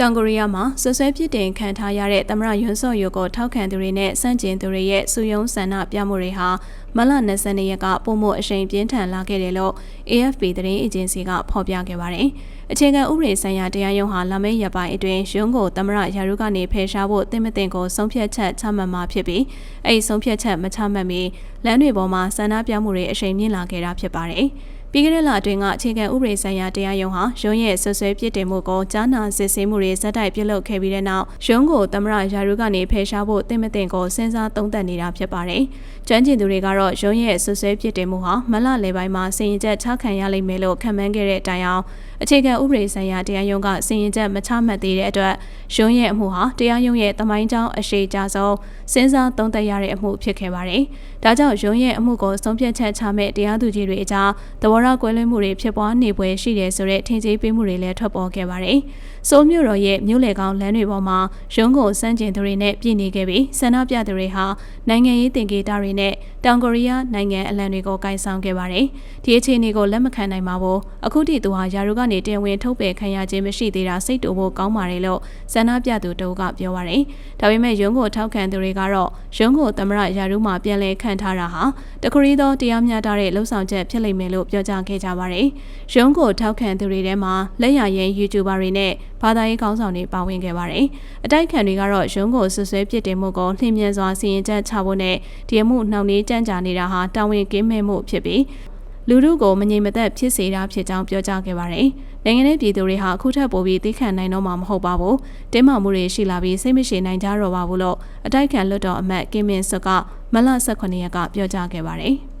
တောင်ကိုရီးယားမှာဆွဆွဲပြစ်တင်ခံထားရတဲ့သမရယွန်းစော့ယိုကိုထောက်ခံသူတွေနဲ့စန့်ကျင်သူတွေရဲ့စုယုံဆန္ဒပြမှုတွေဟာမလ22ရက်ကပုံမှုအရှိန်ပြင်းထန်လာခဲ့တယ်လို့ AFP သတင်းအေဂျင်စီကဖော်ပြခဲ့ပါတယ်။အခြေခံဥပဒေဆိုင်ရာတရားရုံးဟာလာမယ့်ရက်ပိုင်းအတွင်းရုံးကိုသမရရာရုကနေဖယ်ရှားဖို့တင်မတင်ကိုဆုံးဖြတ်ချက်ချမှတ်မှာဖြစ်ပြီးအဲဒီဆုံးဖြတ်ချက်မချမှတ်မီလမ်းတွေပေါ်မှာဆန္ဒပြမှုတွေအရှိန်မြင့်လာခဲ့တာဖြစ်ပါတယ်။ ပြီးခဲ့တဲ့လအတွင်းကအခြေခံဥပဒေဆိုင်ရာတရားရုံးဟာရုံးရဲ့ဆွဆွဲပြစ်တင်မှုကိုကြားနာစစ်ဆေးမှုတွေဇက်တိုက်ပြုလုပ်ခဲ့ပြီးတဲ့နောက်ရုံးကိုသမရယာရုကနေဖယ်ရှားဖို့တင့်မတင်ကိုစဉ်းစားသုံးသပ်နေတာဖြစ်ပါတယ်။ကျွမ်းကျင်သူတွေကတော့ရုံးရဲ့ဆွဆွဲပြစ်တင်မှုဟာမလလယ်ပိုင်းမှာစီရင်ချက်ချခံရလိမ့်မယ်လို့ခန့်မှန်းခဲ့တဲ့အတိုင်းအောင်အခြေခံဥပဒေဆိုင်ရာတရားရုံးကစီရင်ချက်မချမှတ်သေးတဲ့အတွက်ရုံးရဲ့အမှုဟာတရားရုံးရဲ့တမိုင်းကြောင်းအရှိကြဆုံးစဉ်းစားသုံးသပ်ရတဲ့အမှုဖြစ်ခဲ့ပါတယ်။ဒါကြောင့်ရုံးရဲ့အမှုကိုဆုံးဖြတ်ချက်ချမဲ့တရားသူကြီးတွေအကြားသဘောထားကွဲလွဲမှုတွေဖြစ်ပွားနေပွဲရှိတယ်ဆိုတဲ့ထင်ကြီးပေးမှုတွေလည်းထွက်ပေါ်ခဲ့ပါတယ်။ဆိုးမြို့တော်ရဲ့မြို့လေကောင်းလမ်းတွေပေါ်မှာရုံးကိုစန့်ကျင်သူတွေနဲ့ပြည်နေခဲ့ပြီးဆန္ဒပြသူတွေဟာနိုင်ငံရေးတင်ကေတာတွေနဲ့တောင်ကိုရီးယားနိုင်ငံအလံတွေကိုကင်ဆောင်ခဲ့ပါတယ်။ဒီအခြေအနေကိုလက်မခံနိုင်ပါဘူး။အခုထိသူဟာယာရုကနေတင်ဝင်ထုတ်ပယ်ခံရခြင်းမရှိသေးတာစိတ်တူဖို့ကောင်းပါတယ်လို့ဆန္ဒပြသူတို့ကပြောပါတယ်။ဒါပေမဲ့ရုံးကိုထောက်ခံသူတွေကတော့ရုံးကိုသမရယာရုမှာပြန်လည်ခံထားတာဟာတခရီးသောတရားမျှတတဲ့လှုပ်ဆောင်ချက်ဖြစ်လိမ့်မယ်လို့ပြောကြားခဲ့ကြပါတယ်။ရုံးကိုထောက်ခံသူတွေထဲမှာလက်ရရင် YouTuber တွေနဲ့ဘာသာရေးခေါင်းဆောင်တွေပါဝင်ခဲ့ပါတယ်။အတိုက်ခံတွေကတော့ရုံးကိုဆွဆွဲပြစ်တင်မှုကိုနှင်းမြန်စွာစီရင်ချက်ချဖို့နဲ့ဒီအမှုနှောင့်နှေးကြမ်းကြာနေတာဟာတာဝန်ကင်းမဲ့မှုဖြစ်ပြီးလူထုကိုမငြိမ်မသက်ဖြစ်စေတာဖြစ်ကြောင်းပြောကြားခဲ့ပါတယ်။နိုင်ငံရေးပြည်သူတွေဟာအခုထပ်ပိုပြီးသိခံနိုင်တော့မှာမဟုတ်ပါဘူး။တင်းမာမှုတွေရှိလာပြီးစိတ်မရှိနိုင်ကြတော့ပါဘူးလို့အတိုက်ခံလွတ်တော်အမတ်ကင်းမင်းစွကမလ18ရက်ကပြောကြားခဲ့ပါတယ်။